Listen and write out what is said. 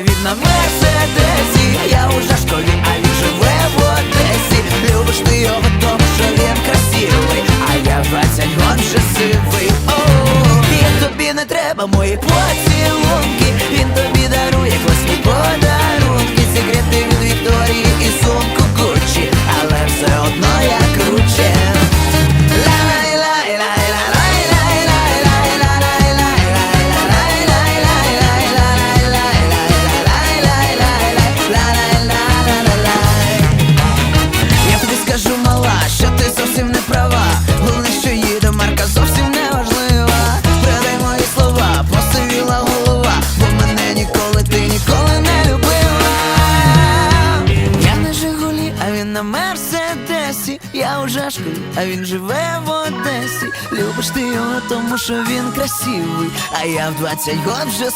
на мерседесі, я уже школі, а він живе в Одесі. Любиш ти його, тому що він красивий, а я вася, 20 же сивий. О, і тобі не треба мої поцілунки. На Мерседесі. Я у Жашкові, а він живе в Одесі. Любиш ти його, тому що він красивий, а я в 20 год вже